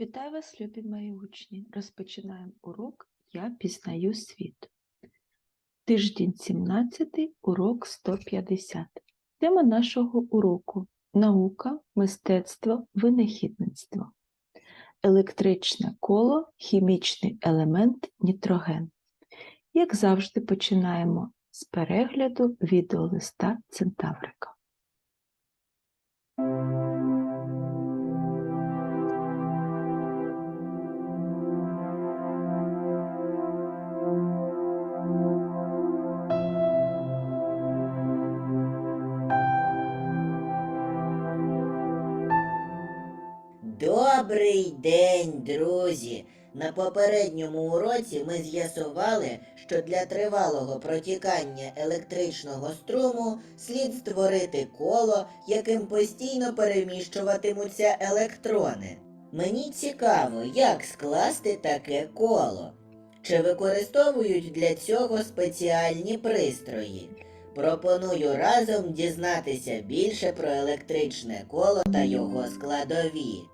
Вітаю вас, любі мої учні! Розпочинаємо урок Я пізнаю світ. Тиждень 17, урок 150. Тема нашого уроку наука, мистецтво, винахідництво. Електричне коло, хімічний елемент нітроген. Як завжди, починаємо з перегляду відеолиста Центаврика. Добрий день, друзі! На попередньому уроці ми з'ясували, що для тривалого протікання електричного струму слід створити коло, яким постійно переміщуватимуться електрони. Мені цікаво, як скласти таке коло. Чи використовують для цього спеціальні пристрої? Пропоную разом дізнатися більше про електричне коло та його складові.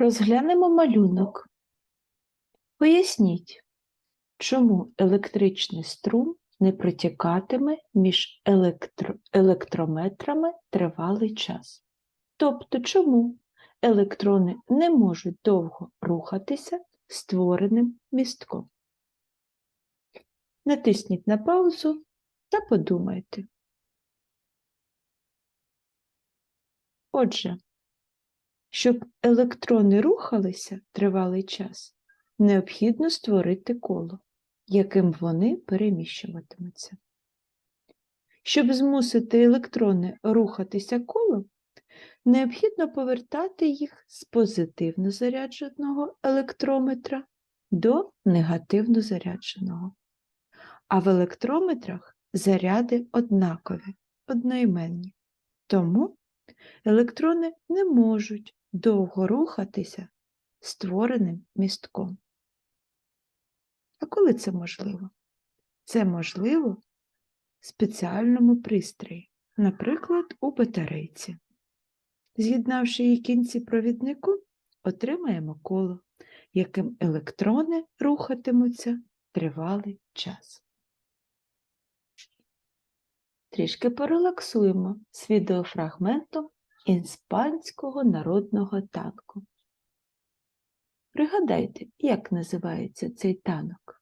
Розглянемо малюнок. Поясніть, чому електричний струм не протікатиме між електро... електрометрами тривалий час. Тобто, чому електрони не можуть довго рухатися створеним містком. Натисніть на паузу та подумайте. Отже, щоб електрони рухалися тривалий час, необхідно створити коло, яким вони переміщуватимуться. Щоб змусити електрони рухатися колом, необхідно повертати їх з позитивно зарядженого електрометра до негативно зарядженого. А в електрометрах заряди однакові, одноіменні. Тому електрони не можуть довго рухатися створеним містком. А коли це можливо? Це можливо в спеціальному пристрої, наприклад, у батарейці. З'єднавши її кінці провіднику, отримаємо коло, яким електрони рухатимуться тривалий час. Трішки порелаксуємо з відеофрагментом іспанського народного танку. Пригадайте, як називається цей танок?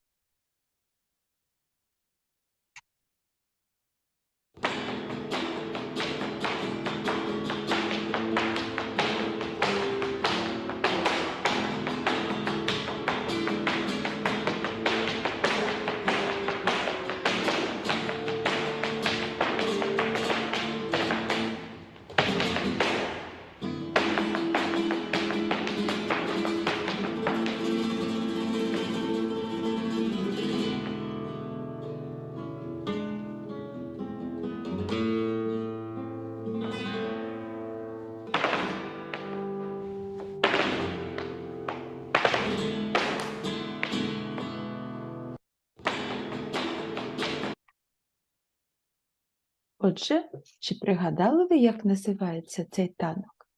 Отже, чи пригадали ви, як називається цей танок?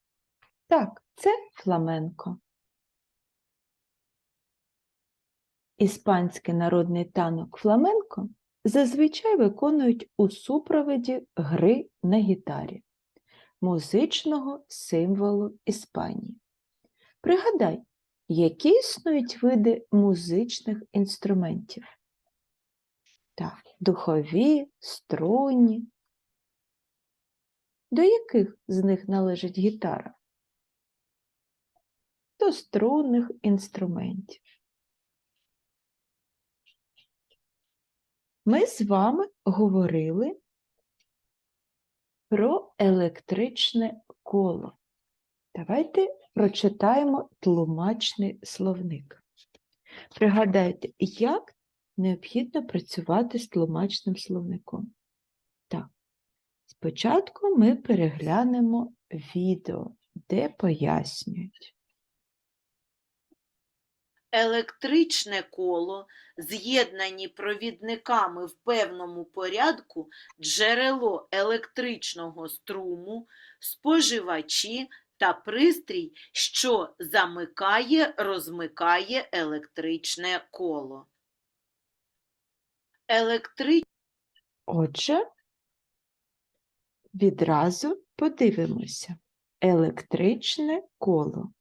Так, це фламенко. Іспанський народний танок фламенко зазвичай виконують у супроводі гри на гітарі, музичного символу Іспанії. Пригадай, які існують види музичних інструментів? Так, духові, струнні. До яких з них належить гітара? До струнних інструментів. Ми з вами говорили про електричне коло. Давайте прочитаємо тлумачний словник. Пригадайте, як необхідно працювати з тлумачним словником. Спочатку ми переглянемо відео, де пояснюють. Електричне коло, з'єднані провідниками в певному порядку, джерело електричного струму, споживачі та пристрій, що замикає, розмикає електричне коло. Електричне Отже, відразу подивимося. Електричне коло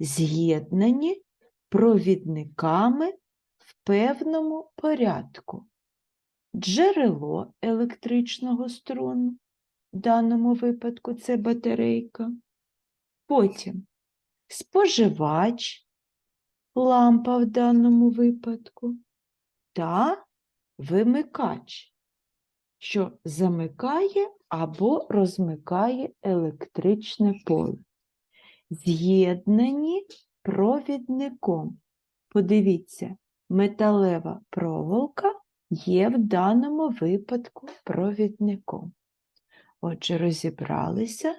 з'єднані провідниками в певному порядку. Джерело електричного струму, в даному випадку це батарейка. Потім споживач, лампа в даному випадку, та вимикач, що замикає або розмикає електричне поле. З'єднані провідником. Подивіться, металева проволока є в даному випадку провідником. Отже, розібралися,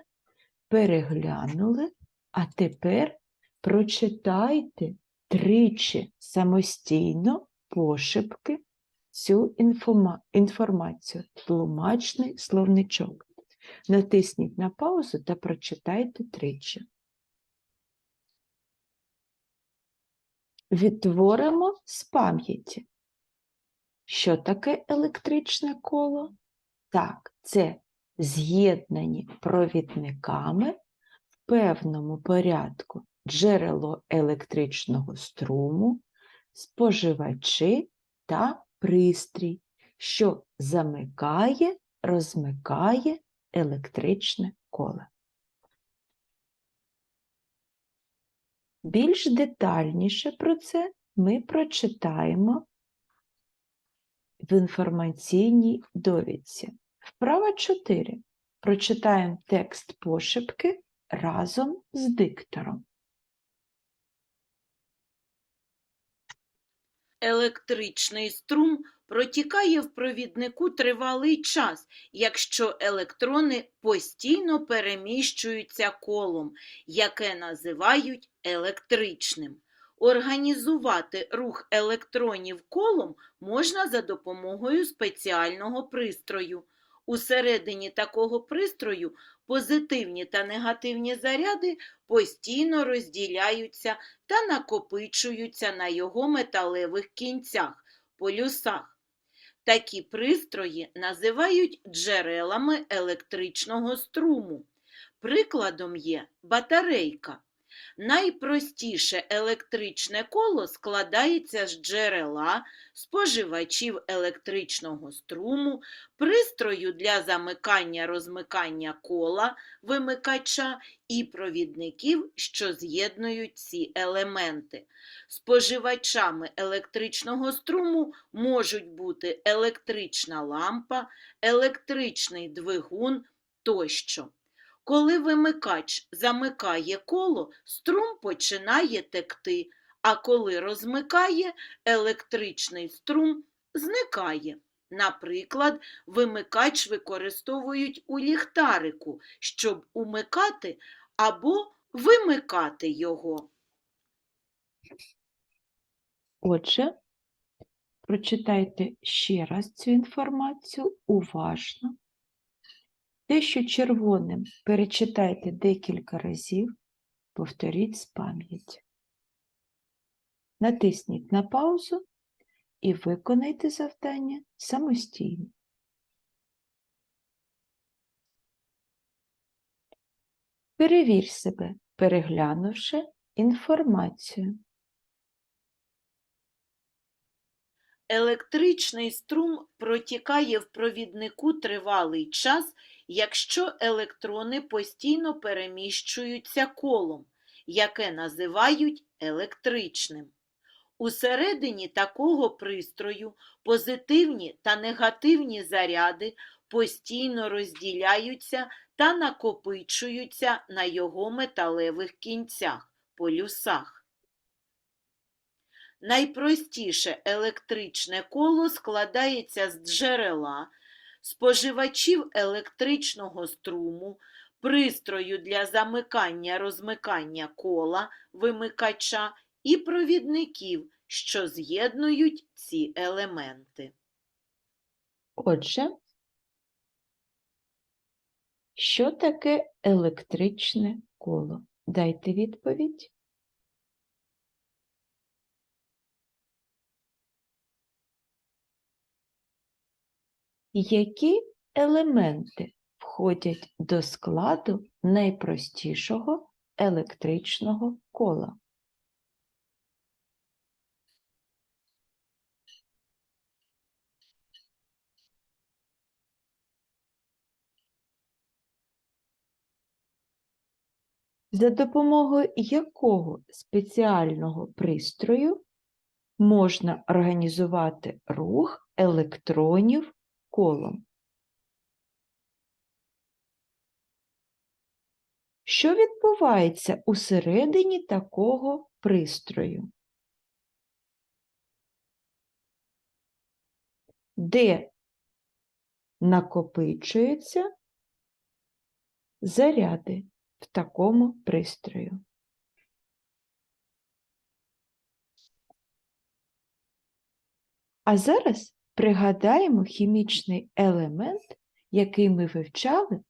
переглянули, а тепер прочитайте тричі самостійно пошепки цю інформа- інформацію, тлумачний словничок. Натисніть на паузу та прочитайте тричі. Відтворимо з пам'яті. Що таке електричне коло? Так, це з'єднані провідниками в певному порядку джерело електричного струму, споживачі та пристрій, що замикає, розмикає електричне коло. Більш детальніше про це ми прочитаємо в інформаційній довідці. Вправа 4. Прочитаємо текст пошепки разом з диктором. Електричний струм протікає в провіднику тривалий час, якщо електрони постійно переміщуються колом, яке називають електричним. Організувати рух електронів колом можна за допомогою спеціального пристрою. Усередині такого пристрою позитивні та негативні заряди постійно розділяються та накопичуються на його металевих кінцях, полюсах. Такі пристрої називають джерелами електричного струму. Прикладом є батарейка. Найпростіше електричне коло складається з джерела, споживачів електричного струму, пристрою для замикання-розмикання кола, вимикача і провідників, що з'єднують ці елементи. Споживачами електричного струму можуть бути електрична лампа, електричний двигун тощо. Коли вимикач замикає коло, струм починає текти, а коли розмикає, електричний струм зникає. Наприклад, вимикач використовують у ліхтарику, щоб умикати або вимикати його. Отже, прочитайте ще раз цю інформацію уважно. Те, що червоним, перечитайте декілька разів, повторіть з пам'яті. Натисніть на паузу і виконайте завдання самостійно. Перевір себе, переглянувши інформацію. Електричний струм протікає в провіднику тривалий час, якщо електрони постійно переміщуються колом, яке називають електричним. Усередині такого пристрою позитивні та негативні заряди постійно розділяються та накопичуються на його металевих кінцях, полюсах. Найпростіше електричне коло складається з джерела, споживачів електричного струму, пристрою для замикання-розмикання кола, вимикача і провідників, що з'єднують ці елементи. Отже, що таке електричне коло? Дайте відповідь. Які елементи входять до складу найпростішого електричного кола? За допомогою якого спеціального пристрою можна організувати рух електронів колом? Що відбувається усередині такого пристрою? Де накопичуються заряди в такому пристрою? А зараз пригадаємо хімічний елемент, який ми вивчали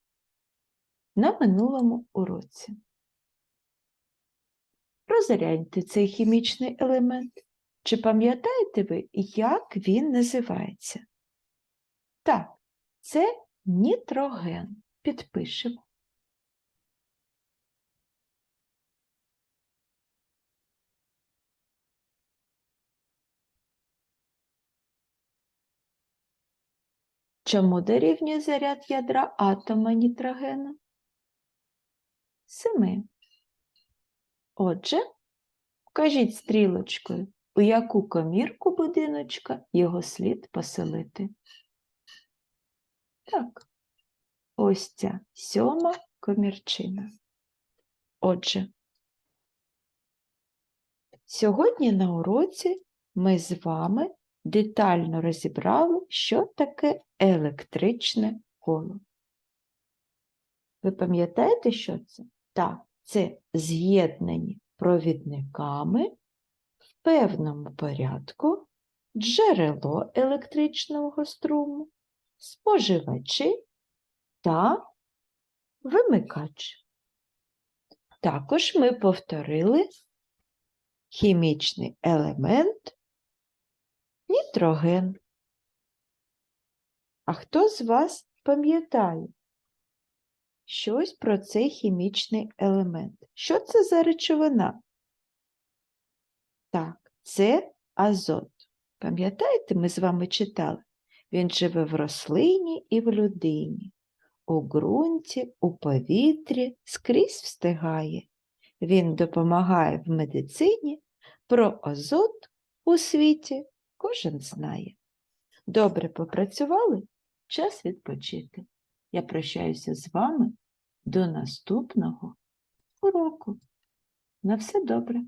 на минулому уроці. Розгляньте цей хімічний елемент. Чи пам'ятаєте ви, як він називається? Так, це нітроген. Підпишемо. Чому дорівнює заряд ядра атома нітрогену? Семи. Отже, вкажіть стрілочкою, у яку комірку будиночка його слід поселити. Так, ось ця сьома комірчина. Отже, сьогодні на уроці ми з вами детально розібрали, що таке електричне коло. Ви пам'ятаєте, що це? Так, це з'єднані провідниками в певному порядку джерело електричного струму, споживачі та вимикач. Також ми повторили хімічний елемент нітроген. А хто з вас пам'ятає щось про цей хімічний елемент? Що це за речовина? Так, це азот. Пам'ятаєте, ми з вами читали? Він живе в рослині і в людині. У ґрунті, у повітрі скрізь встигає. Він допомагає в медицині, про азот у світі кожен знає. Добре попрацювали? Час відпочити. Я прощаюся з вами до наступного уроку. На все добре.